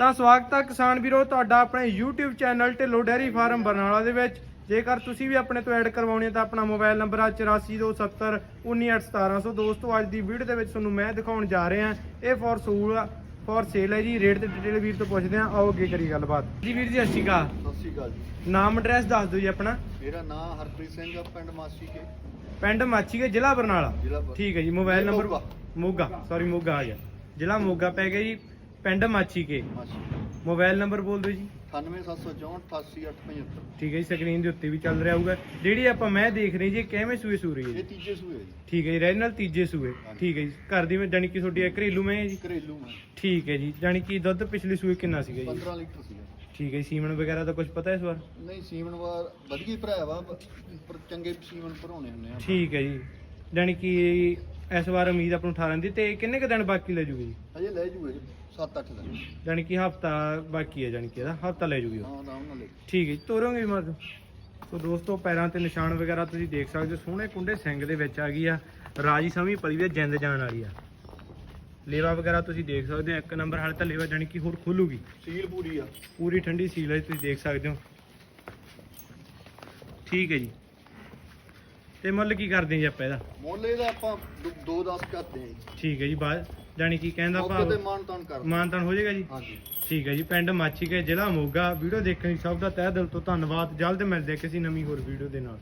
ਤਾਂ ਸਵਾਗਤ ਹੈ ਕਿਸਾਨ ਵੀਰੋ ਤੁਹਾਡਾ ਆਪਣੇ YouTube channel Dhillon dairy farm Barnala ਦੇ ਵਿੱਚ। ਜੇਕਰ ਤੁਸੀਂ ਵੀ ਆਪਣੇ ਤੋਂ ਐਡ ਕਰਵਾਉਣੀ ਹੈ ਤਾਂ ਆਪਣਾ ਮੋਬਾਈਲ ਨੰਬਰ ਆ 8427198117 ਦੋਸਤੋ ਅੱਜ ਦੀ ਵੀਡੀਓ ਦੇ ਵਿੱਚ ਤੁਹਾਨੂੰ ਮੈਂ ਦਿਖਾਉਣ ਜਾ ਰਿਹਾ ਇਹ ਫॉर ਸੂਲ ਫॉर ਸੇਲ ਹੈ ਜੀ। ਰੇਟ ਤੇ ਡਿਟੇਲ ਵੀਰ ਤੋਂ ਪੁੱਛਦੇ ਆ ਆਓ ਅੱਗੇ ਕਰੀ ਗੱਲਬਾਤ। ਜੀ ਵੀਰ ਜੀ ਸਤਿ ਸ਼੍ਰੀ ਅਕਾਲ। ਸਤਿ ਸ਼੍ਰੀ ਅਕਾਲ ਜੀ। ਨਾਮ ਐਡਰੈਸ ਦੱਸ ਦਿਓ ਜੀ ਆਪਣਾ। ਮੇਰਾ ਨਾਮ ਹਰਪ੍ਰੀਤ ਸਿੰਘ ਆ ਪਿੰਡ ਮਾਸੀ ਕੇ। ਪਿੰਡ ਮਾਚੀਕੇ ਜ਼ਿਲ੍ਹਾ ਬਰਨਾਲਾ। ਠੀਕ ਹੈ ਜੀ mobile number Moga. Moga. Sorry Moga ਆ ਗਿਆ। ਜ਼ਿਲ੍ਹਾ ਮੋਗਾ ਪੈ ਗਿਆ ਜੀ। ਪਿੰਡ ਮਾਚੀਕੇ ਮਾਸੀ ਮੋਬਾਈਲ ਨੰਬਰ ਬੋਲ ਦਿਓ ਜੀ। 98764 88875 ਠੀਕ ਹੈ ਜੀ ਸਕਰੀਨ ਦੇ ਉੱਤੇ ਵੀ ਚੱਲ ਰਿਹਾ ਹੋਊਗਾ। ਜਿਹੜੀ ਆਪਾਂ ਮੈਂ ਦੇਖ ਰਹੀ ਜੀ ਕਿਵੇਂ ਸੂਏ ਸੂਰੀ ਹੈ ਇਹ ਤੀਜੇ ਸੂਏ ਜੀ। ਠੀਕ ਹੈ ਜੀ ਰੈਨਲ ਤੀਜੇ ਸੂਏ। ਹਾਂਜੀ। ਠੀਕ ਹੈ ਜੀ ਘਰ ਦੀ ਮੈਂ ਜਾਣੀ ਕਿ ਤੁਹਾਡੀ ਇਹ ਘਰੇਲੂ ਮੈਂ ਹੈ ਜੀ? ਘਰੇਲੂ ਮੈਂ। ਠੀਕ ਹੈ ਜੀ ਜਾਣੀ ਕਿ ਦੁੱਧ ਪਿਛਲੇ ਸੂਏ ਕਿੰਨਾ ਸੀਗਾ ਜੀ? 15 ਲੀਟਰ ਸੀਗਾ। ਠੀਕ ਹੈ ਜੀ ਸੀਮਨ ਵਗੈਰਾ ਦਾ ਕੁਝ ਪਤਾ ਇਸ ਵਾਰ? ਨਹੀਂ ਸੀਮਨ ਵਾਰ ਵਧੀਆ ਭਰਾਇਆ ਵਾ ਪਰ ਚੰਗੇ ਸੀਮਨ ਭਰਾਉਣੇ ਹੁੰਦੇ ਆ। ਠੀਕ ਹੈ ਜੀ ਜਾਣੀ ਕਿ ਇਸ ਵਾਰ ਉਮੀਦ ਆਪਾਂ ਨੂੰ 18 ਦੀ ਤੇ ਕਿੰਨੇ ਕ ਦਿਨ ਬਾਕੀ ਲੈ ਜੂਗੀ? ਜੀ ਅਜੇ ਲੈ ਜੂਗੇ 7-8 ਦਿਨ। ਜਾਣੀ ਕਿ ਹਫਤਾ ਬਾਕੀ ਹੈ ਜਾਣੀ ਕਿ ਇਹਦਾ। ਹਫਤਾ ਲੈ ਜੂਗੀ ਉਹ। ਹਾਂ ਆਰਾਮ ਨਾਲ ਲੈ ਠੀਕ ਹੈ ਜੀ ਤੋਰੋਗੇ ਮਰ ਸੋ ਦੋਸਤੋ ਪੈਰਾਂ ਤੇ ਨਿਸ਼ਾਨ ਵਗੈਰਾ ਤੁਸੀਂ ਦੇਖ ਸਕਦੇ ਹੋ। ਸੋਹਣੇ ਕੁੰਡੇ ਸਿੰਘ ਦੇ ਵਿੱਚ ਆ ਗਈ ਆ। ਰਾਜੀ ਸਮੀ ਪਲੀ ਵੀ ਆ, ਜਿੰਦ ਜਾਣ ਵਾਲੀ ਆ। ਲੇਵਾ ਵਗੈਰਾ ਤੁਸੀਂ ਦੇਖ ਸਕਦੇ ਹੋ। ਇੱਕ ਨੰਬਰ ਹਾਲੇ ਤਾਂ ਲੇਵਾ ਜਾਣੀ ਕਿ ਹੋਰ ਖੁੱਲੂਗੀ। ਸੀਲ ਪੂਰੀ ਆ। ਪੂਰੀ ਠੰਡੀ ਸੀਲ ਹੈ ਜੀ, ਤੁਸੀਂ ਦੇਖ ਸਕਦੇ ਹੋ। ਠੀਕ ਹੈ ਜੀ। ਤੇ ਮੁੱਲ ਕੀ ਕਰਦੇ ਜੀ ਆਪਾਂ ਇਹਦਾ? ਮੁੱਲ ਇਹਦਾ ਆਪਾਂ 2-10 ਕਰਦੇ ਜੀ। ਠੀਕ ਹੈ ਜੀ ਬਾਅਦ ਜਾਣੀ ਕਿ ਕਹਿੰਦਾ ਮੌਕੇ ਤੇ ਭਾਵ ਮਾਨ ਤਾਨ ਕਰ ਮਾਨਤਾਨ ਹੋ ਜਾਏਗਾ ਜੀ? ਹਾਂਜੀ। ਠੀਕ ਹੈ ਜੀ ਪਿੰਡ ਮਾਛੀਕੇ ਜ਼ਿਲ੍ਹਾ ਮੋਗਾ। ਵੀਡੀਓ ਦੇਖਣ ਲਈ ਸਭ ਦਾ ਤਹਿ ਦਿਲ ਤੋਂ ਧੰਨਵਾਦ। ਜਲਦ ਮਿਲਦੇ ਹਾਂ ਕਿਸੇ ਨਵੀਂ ਹੋਰ ਵੀਡੀਓ ਦੇ ਨਾਲ।